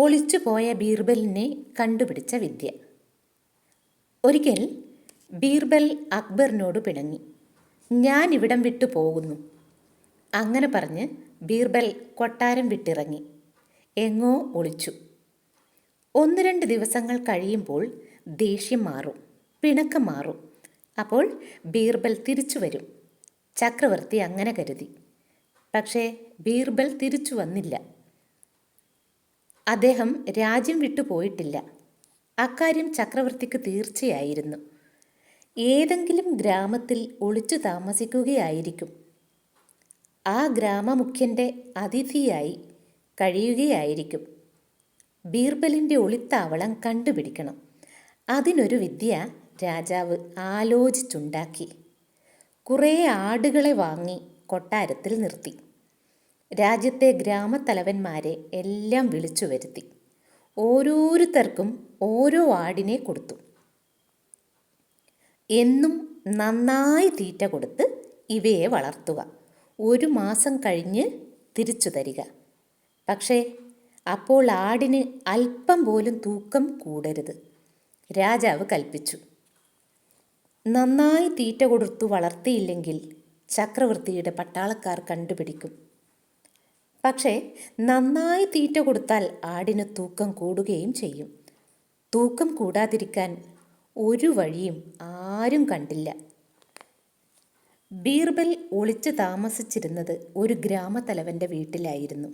ഒളിച്ചുപോയ ബീർബലിനെ കണ്ടുപിടിച്ച വിദ്യ. ഒരിക്കൽ ബീർബൽ അക്ബറിനോട് പിണങ്ങി ഞാൻ ഇവിടം വിട്ടു പോകുന്നു. അങ്ങനെ പറഞ്ഞ് ബീർബൽ കൊട്ടാരം വിട്ടിറങ്ങി. എങ്ങോ ഒളിച്ചു. ഒന്ന് രണ്ട് ദിവസങ്ങൾ കഴിയുമ്പോൾ ദേഷ്യം മാറും പിണക്കം മാറും. അപ്പോൾ ബീർബൽ തിരിച്ചു വരും. ചക്രവർത്തി അങ്ങനെ കരുതി. പക്ഷേ ബീർബൽ തിരിച്ചു വന്നില്ല. അദ്ദേഹം രാജ്യം വിട്ടു പോയിട്ടില്ല അക്കാര്യം ചക്രവർത്തിക്ക് തീർച്ചയായിരുന്നു. ഏതെങ്കിലും ഗ്രാമത്തിൽ ഒളിച്ചു താമസിക്കുകയായിരിക്കും. ആ ഗ്രാമമുഖ്യന്റെ അതിഥിയായി കഴിയുകയായിരിക്കും. ബീർബലിന്റെ ഒളിത്താവളം കണ്ടുപിടിക്കണം. അതിനൊരു വിദ്യ രാജാവ് ആലോചിച്ചുണ്ടാക്കി. കുറേ ആടുകളെ വാങ്ങി കൊട്ടാരത്തിൽ നിർത്തി. രാജ്യത്തെ ഗ്രാമത്തലവന്മാരെ എല്ലാം വിളിച്ചു വരുത്തി. ഓരോരുത്തർക്കും ഓരോ ആടിനെ കൊടുത്തു. എന്നും നന്നായി തീറ്റ കൊടുത്ത് ഇവയെ വളർത്തുക. ഒരു മാസം കഴിഞ്ഞ് തിരിച്ചു തരിക. പക്ഷേ അപ്പോൾ ആടിന് അല്പം പോലും തൂക്കം കൂടരുത്. രാജാവ് കൽപ്പിച്ചു. നന്നായി തീറ്റ കൊടുത്തു വളർത്തിയില്ലെങ്കിൽ ചക്രവർത്തിയുടെ പട്ടാളക്കാർ കണ്ടുപിടിക്കും. പക്ഷേ നന്നായി തീറ്റ കൊടുത്താൽ ആടിന് തൂക്കം കൂടുകയും ചെയ്യും. തൂക്കം കൂടാതിരിക്കാൻ ഒരു വഴിയും ആരും കണ്ടില്ല. ബീർബൽ ഒളിച്ച് താമസിച്ചിരുന്നത് ഒരു ഗ്രാമത്തലവന്റെ വീട്ടിലായിരുന്നു.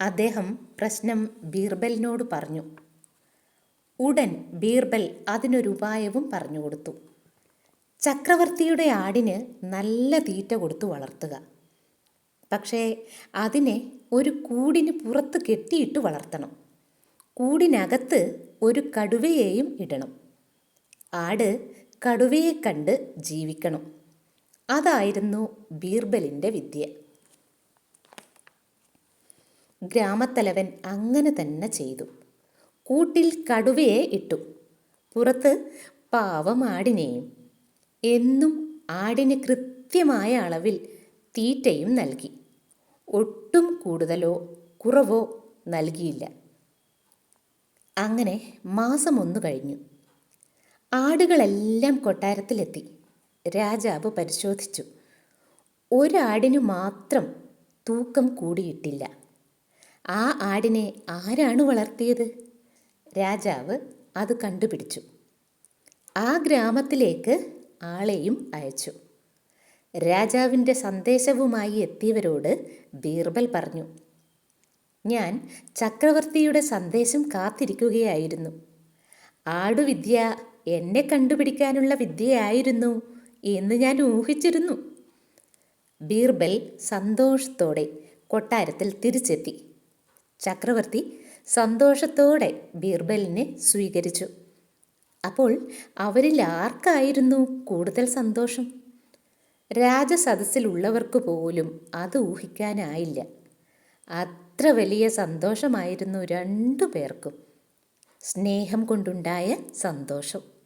അദ്ദേഹം പ്രശ്നം ബീർബലിനോട് പറഞ്ഞു. ഉടൻ ബീർബൽ അതിനൊരു ഉപായവും പറഞ്ഞു കൊടുത്തു. ചക്രവർത്തിയുടെ ആടിന് നല്ല തീറ്റ കൊടുത്തു വളർത്തുക. പക്ഷേ അതിനെ ഒരു കൂടിന് പുറത്ത് കെട്ടിയിട്ട് വളർത്തണം. കൂടിനകത്ത് ഒരു കടുവയെയും ഇടണം. ആട് കടുവയെ കണ്ട് ജീവിക്കണം. അതായിരുന്നു ബീർബലിന്റെ വിദ്യ. ഗ്രാമത്തലവൻ അങ്ങനെ തന്നെ ചെയ്തു. കൂട്ടിൽ കടുവയെ ഇട്ടു. പുറത്ത് പാവം ആടിനെയും എന്നും ആടിന് കൃത്യമായ അളവിൽ തീറ്റയും നൽകി. ഒട്ടും കൂടുതലോ കുറവോ നൽകിയില്ല. അങ്ങനെ മാസം ഒന്ന് കഴിഞ്ഞു. ആടുകളെല്ലാം കൊട്ടാരത്തിലെത്തി. രാജാവ് പരിശോധിച്ചു. ഒരാടിനു മാത്രം തൂക്കം കൂടിയിട്ടില്ല. ആ ആടിനെ ആരാണ് വളർത്തിയത്? രാജാവ് അത് കണ്ടുപിടിച്ചു. ആ ഗ്രാമത്തിലേക്ക് ആളെയും അയച്ചു. രാജാവിന്റെ സന്ദേശവുമായി എത്തിയവരോട് ബീർബൽ പറഞ്ഞു ഞാൻ ചക്രവർത്തിയുടെ സന്ദേശം കാത്തിരിക്കുകയായിരുന്നു. ആടുവിദ്യ എന്നെ കണ്ടുപിടിക്കാനുള്ള വിദ്യയായിരുന്നു എന്ന് ഞാൻ ഊഹിച്ചിരുന്നു. ബീർബൽ സന്തോഷത്തോടെ കൊട്ടാരത്തിൽ തിരിച്ചെത്തി. ചക്രവർത്തി സന്തോഷത്തോടെ ബീർബലിനെ സ്വീകരിച്ചു. അപ്പോൾ അവരിൽ ആർക്കായിരുന്നു കൂടുതൽ സന്തോഷം? രാജസദസ്സിലുള്ളവർക്ക് പോലും അത് ഊഹിക്കാനായില്ല. അത്ര വലിയ സന്തോഷമായിരുന്നു രണ്ടു പേർക്കും. സ്നേഹം കൊണ്ടുണ്ടായ സന്തോഷം.